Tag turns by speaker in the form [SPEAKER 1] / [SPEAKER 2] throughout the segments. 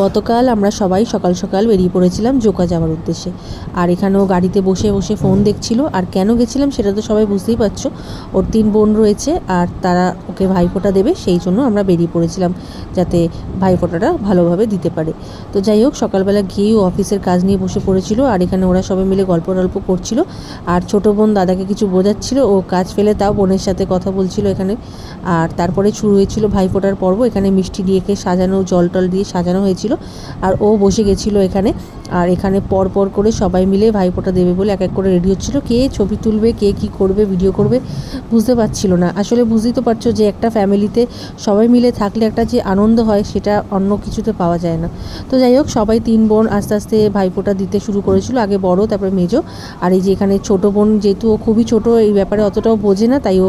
[SPEAKER 1] গতকাল আমরা সবাই সকাল সকাল বেরিয়ে পড়েছিলাম জোকা যাওয়ার উদ্দেশ্যে। আর এখানেও গাড়িতে বসে বসে ফোন দেখছিল। আর কেন গেছিলাম সেটা তো সবাই বুঝতেই পারছ। ওর তিন বোন রয়েছে আর তারা ওকে ভাইফোঁটা দেবে, সেই জন্য আমরা বেরিয়ে পড়েছিলাম যাতে ভাইফোঁটাটা ভালোভাবে দিতে পারে। তো যাই হোক, সকালবেলা গিয়েও অফিসের কাজ নিয়ে বসে পড়েছিল আর এখানে ওরা সবাই মিলে গল্প টল্প করছিল। আর ছোটো বোন দাদাকে কিছু বোঝাচ্ছিল, ও কাজ ফেলে তাও বোনের সাথে কথা বলছিল এখানে। আর তারপরে শুরু হয়েছিল ভাইফোঁটার পর্ব। এখানে মিষ্টি দিয়েকে সাজানো জল টল দিয়ে সাজানো হয়েছিল। আর ও বসে গেছিল এখানে। আর এখানে পর পর করে সবাই মিলে ভাইফোঁটা দেবে বলে এক এক করে রেডি হচ্ছিল। কে ছবি তুলবে, কে কি করবে, ভিডিও করবে, বুঝতে পারছিল না। আসলে বুঝতেই তো পারছ যে একটা ফ্যামিলিতে সবাই মিলে থাকলে একটা যে আনন্দ হয়, সেটা অন্য কিছুতে পাওয়া যায় না। তো যাই হোক, সবাই তিন বোন আস্তে আস্তে ভাইফোঁটা দিতে শুরু করেছিল। আগে বড়, তারপরে মেজো। আর এই যে এখানে ছোটো বোন, যেহেতু ও খুবই ছোট, এই ব্যাপারে অতটাও বোঝে না, তাই ও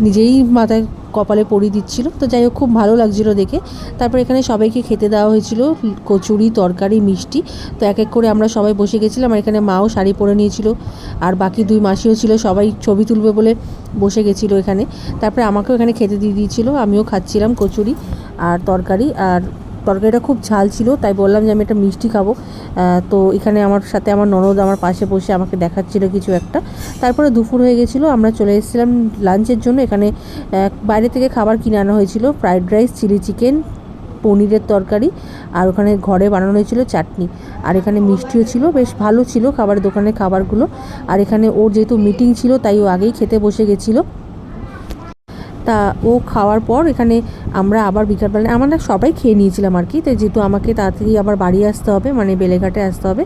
[SPEAKER 1] নিজেই মাথায় কপালে পরিয়ে দিচ্ছিল। তো যাই হোক, খুব ভালো লাগছিল দেখে। তারপর এখানে সবাইকে খেতে দেওয়া হয়েছিল, কচুরি, তরকারি, মিষ্টি। তো এক এক করে আমরা সবাই বসে গেছিলাম আর এখানে মাও শাড়ি পরে নিয়েছিল আর বাকি দুই মাসিও ছিল, সবাই ছবি তুলবে বলে বসে গেছিল এখানে। তারপরে আমাকেও এখানে খেতে দিয়ে দিয়েছিলো, আমিও খাচ্ছিলাম কচুরি আর তরকারি আর তরকারিটা খুব ঝাল ছিল, তাই বললাম যে আমি একটা মিষ্টি খাব। তো এখানে আমার সাথে আমার ননদ আমার পাশে বসে আমাকে দেখাচ্ছিল কিছু একটা। তারপরে দুপুর হয়ে গেছিল, আমরা চলে এসেছিলাম লাঞ্চের জন্য। এখানে বাইরে থেকে খাবার কিনে আনা হয়েছিল, ফ্রাইড রাইস, চিলি চিকেন, পনিরের তরকারি, আর ওখানে ঘরে বানানো হয়েছিল চাটনি। আর এখানে মিষ্টিও ছিল, বেশ ভালো ছিল খাবার দোকানের খাবারগুলো। আর এখানে ওর যেহেতু মিটিং ছিল, তাই ও আগেই খেতে বসে গেছিল। তা ও খাওয়ার পর এখানে আমরা আবার বিকালবেলা, আমরা সবাই খেয়ে নিয়েছিলাম আর কি। তাই যেহেতু আমাকে তাড়াতাড়ি আবার বাড়ি আসতে হবে মানে বেলেঘাটে আসতে হবে,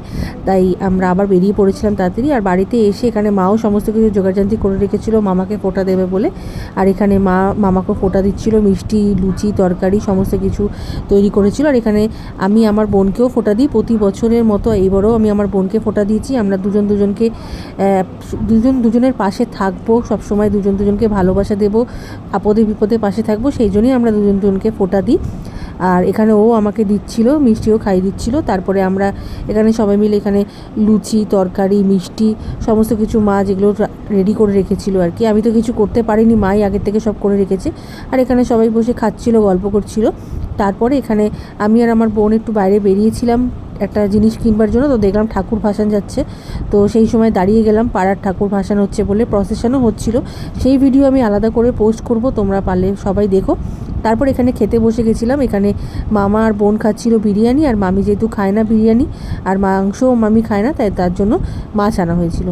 [SPEAKER 1] তাই আমরা আবার বেরিয়ে পড়েছিলাম তাড়াতাড়ি। আর বাড়িতে এসে এখানে মাও সমস্ত কিছু জোগাড়যন্ত্রী করে রেখেছিল, মামাকে ফোটা দেবে বলে। আর এখানে মা মামাকে ফোটা দিচ্ছিল, মিষ্টি, লুচি, তরকারি সমস্ত কিছু তৈরি করেছিল। আর এখানে আমি আমার বোনকেও ফোঁটা দিই, প্রতি বছরের মতো এইবারও আমি আমার বোনকে ফোঁটা দিয়েছি। আমরা দুজন দুজনকে দুজন দুজনের পাশে থাকব, সবসময় দুজন দুজনকে ভালোবাসা দেবো আপদে বিপদে পাশে থাকব সেই জন্যই আমরা দুজন দুজনকে ফোটা দিই। আর এখানে ও আমাকে দিচ্ছিল, মিষ্টিও খাইয়ে দিচ্ছিল। তারপরে আমরা এখানে সবাই মিলে এখানে লুচি, তরকারি, মিষ্টি, সমস্ত কিছু মা যেগুলো রেডি করে রেখেছিল আর কি। আমি তো কিছু করতে পারিনি, মাই আগের থেকে সব করে রেখেছে। আর এখানে সবাই বসে খাচ্ছিল, গল্প করছিল। তারপরে এখানে আমি আর আমার বোন একটু বাইরে বেরিয়েছিলাম একটা জিনিস কিনবার জন্য। তো দেখলাম ঠাকুর ভাসান যাচ্ছে। তো সেই সময় দাঁড়িয়ে গেলাম, পাড়ার ঠাকুর ভাসান হচ্ছে বলে প্রসেশনও হচ্ছিল। সেই ভিডিও আমি আলাদা করে পোস্ট করব, তোমরা পারলে সবাই দেখো। তারপর এখানে খেতে বসে গেছিলাম। এখানে মামা আর বোন খাচ্ছিল বিরিয়ানি আর মামি যেহেতু খায় না বিরিয়ানি, আর মাংসও মামি খায় না, তাই তার জন্য মাছ আনা হয়েছিল।